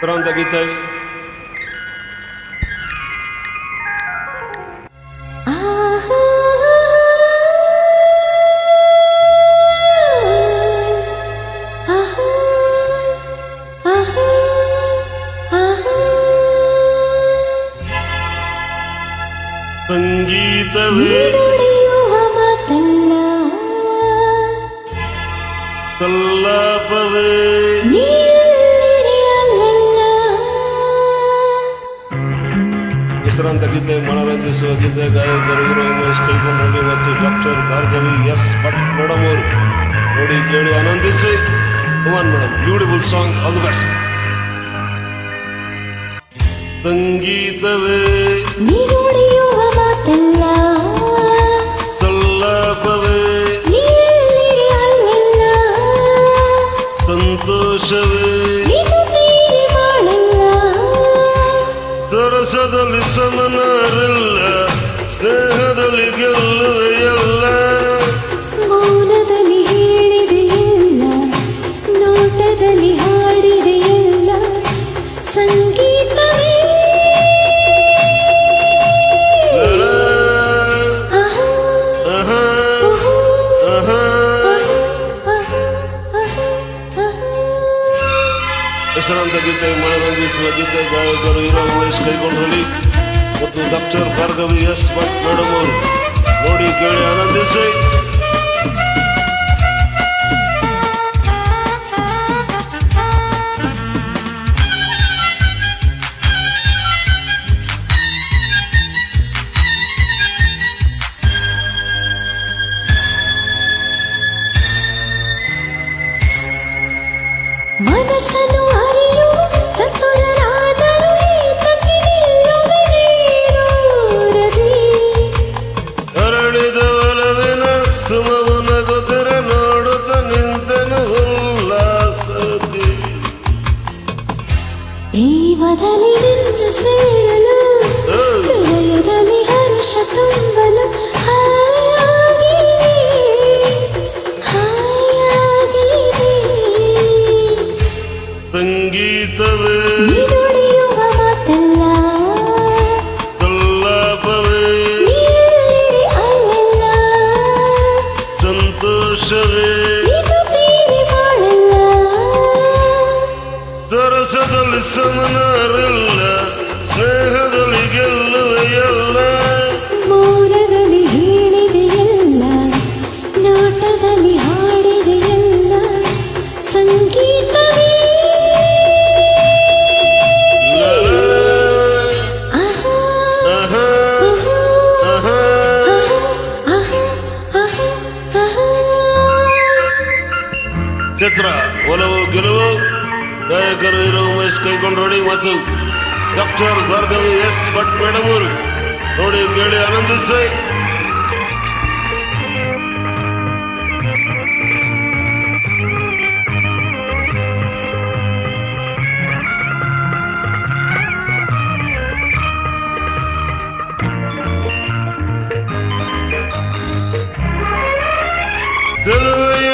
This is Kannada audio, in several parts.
ಕ್ರಾಂತ ಗೀತೆ ಸಂಗೀತವೇ ನುಡಿಯುವ ವಿಶ್ರಾಂತ ಗೀತೆ ಮನೋರಂಜಿಸುವ ಗೀತೆ, ಗಾಯಕರು ಉಮೇಶ್ ಕೈಕೊಂಡ್ರಲ್ಲಿ ಮತ್ತು doctor Bhargavi S Bhat madam ನೋಡಿ, ಕೇಳಿ, ಆನಂದಿಸಿ. Kumar madam beautiful song all the best ಸಂಗೀತವೇ ಸರಸದಲ್ಲಿ ವಿಶ್ರಾಂತ ಗೀತೆ ಮನರಂಜಿಸುವ ಗೀತೆ ಗಾಯಕರು ಹೀರೋ ಉಮೇಶ್ ಕೈಗೊಂಡ್ರಲಿ ಮತ್ತು doctor Bhargavi S Bhat madam ಅವರು ನೋಡಿ ಕೇಳಿ ಆನಂದಿಸಿ ಸಂಗೀತವೇ ನೀನುಡಿಯುವ ಮಾತಲ್ಲ ಸಲ್ಲಾಪವೇ ನೀರಿರಿ ಅಲ್ಲಲ್ಲ ಸಂತೋಷವೇ ನಿಜ ತೀರಿ ಮಾಡಲ್ಲ ಸರಸದಲ್ಲಿ ಸಮನರಿಲ್ಲ ಗಾಯಕರು ಹೀರೋ ಉಮೇಶ್ ಕೈಗೊಂಡ್ರೋಡಿ ಮತ್ತು doctor Bhargavi S Bhat madam ಅವರು ನೋಡಿ ಕೇಳಿ ಆನಂದಿಸಿ ಗೆಲುವೆಯ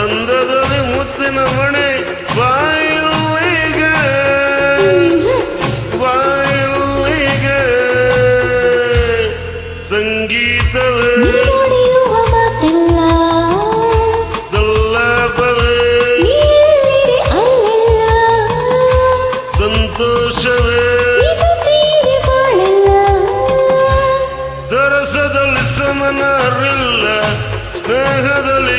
ಅಂದದಲ್ಲಿ ಮುತ್ತಿನ ಮಣೆ ಬಾಯುವಿಗೆ ಬಾಯುವಿಗೆ ಸಂಗೀತವೇ. ಸಂತೋಷವೇ. ದರಸದಲ್ಲಿ ಸಮನಾರಿಲ್ಲ ಸ್ನೇಹದಲ್ಲಿ